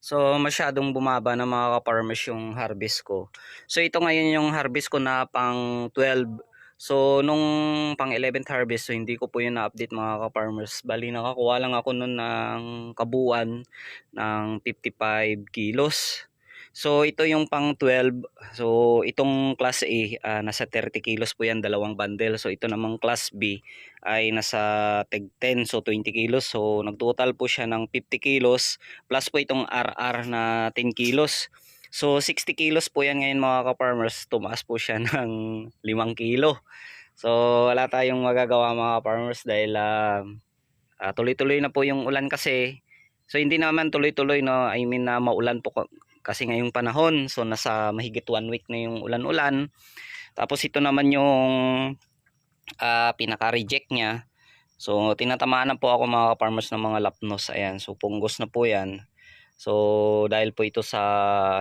So, masyadong bumaba na mga ka-farmers yung harvest ko. So, ito ngayon yung harvest ko na pang 12. So, nung pang 11th harvest, so hindi ko po yun na-update mga ka-farmers. Bali, nakakuha lang ako nun ng kabuuan ng 55 kilos. So, ito yung pang 12. So, itong class A, ah, nasa 30 kilos po yan, dalawang bundle. So, ito namang class B ay nasa tag 10, so 20 kilos. So, nagtotal po siya ng 50 kilos plus po itong RR na 10 kilos. So 60 kilos po yan ngayon mga ka-farmers. Tumaas po siya ng 5 kilo. So wala tayong magagawa mga ka-farmers dahil ah, ah, tuloy-tuloy na po yung ulan kasi. So hindi naman tuloy-tuloy no. I mean na maulan po kasi ngayong panahon. So nasa mahigit one week na yung ulan-ulan. Tapos ito naman yung ah, pinaka-reject niya. So tinatamaan na po ako mga ka-farmers ng mga lapnos. Ayan. So punggos na po yan. So dahil po ito sa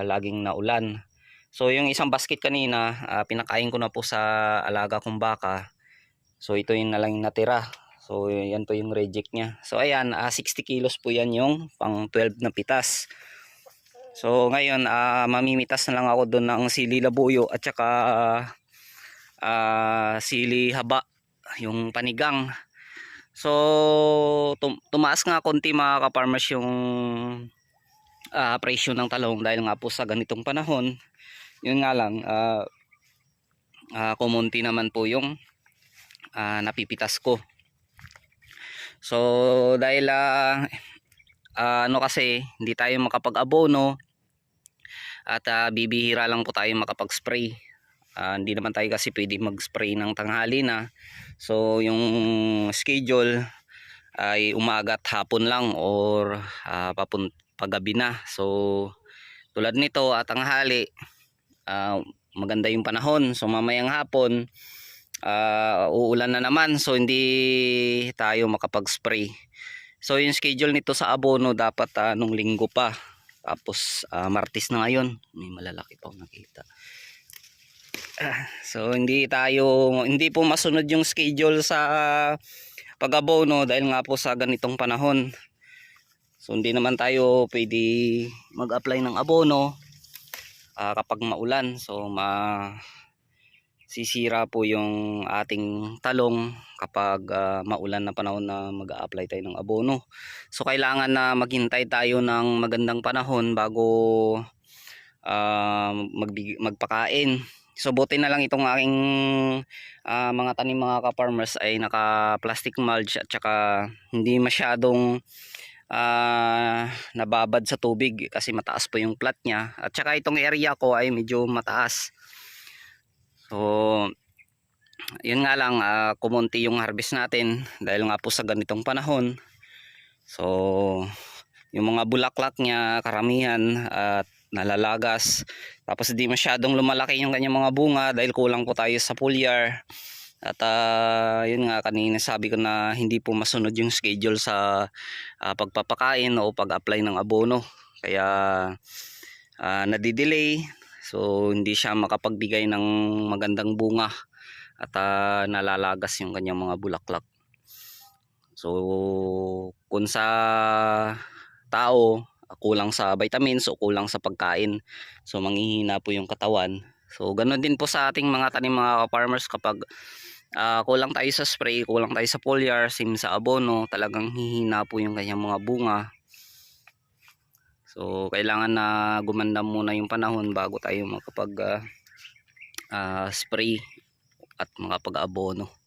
laging naulan. So yung isang basket kanina, ah, pinakain ko na po sa alaga kong baka. So ito yung na lang yung natira. So yan po yung reject niya. So ayan, ah, 60 kilos po yan yung pang 12 na pitas. So ngayon, ah, mamimitas na lang ako doon ng sili labuyo at saka ah, sili haba, yung panigang. So tum- tumaas nga konti mga ka-farmers yung ah, presyo ng talong dahil nga po sa ganitong panahon yun nga lang ah ah, kumunti naman po yung ah, napipitas ko so dahil ah, ah, ano kasi hindi tayo makapag-abono at ah, bibihira lang po tayo makapag-spray Ah, hindi naman tayo kasi pwede mag-spray ng tanghali na so yung schedule ay umaga at hapon lang or ah, papun paggabi na. So tulad nito at tanghali ah, maganda yung panahon. So mamayang hapon ah, uulan na naman so hindi tayo makapag-spray. So yung schedule nito sa abono dapat ah, nung linggo pa. Tapos ah, Martes na ngayon. May malalaki pa nakita. Ah, So hindi tayo hindi po masunod yung schedule sa pag-abono dahil nga po sa ganitong panahon. So hindi naman tayo pwede mag-apply ng abono ah, kapag maulan. So ma sisira po yung ating talong kapag ah, maulan na panahon na mag-a-apply tayo ng abono. So kailangan na maghintay tayo ng magandang panahon bago magbig- magpakain. So buti na lang itong aking ah, mga tanim mga ka-farmers ay naka plastic mulch at saka hindi masyadong ah, nababad sa tubig kasi mataas po yung plat niya at saka itong area ko ay medyo mataas so yun nga lang ah, kumunti yung harvest natin dahil nga po sa ganitong panahon so yung mga bulaklak niya karamihan at nalalagas tapos hindi masyadong lumalaki yung kanyang mga bunga dahil kulang po tayo sa foliar at ah, yun nga kanina sabi ko na hindi po masunod yung schedule sa ah, pagpapakain o pag-apply ng abono. Kaya ah, nadidelay. So hindi siya makapagbigay ng magandang bunga at ah, nalalagas yung kanyang mga bulaklak. So kung sa tao kulang sa vitamins o kulang sa pagkain. So manghihina po yung katawan. So ganoon din po sa ating mga tanim mga farmers kapag ah, kulang tayo sa spray, kulang tayo sa foliar, sim sa abono, talagang hihina po yung kanyang mga bunga. So kailangan na gumanda muna yung panahon bago tayo makapag ah, ah, spray at makapag-abono.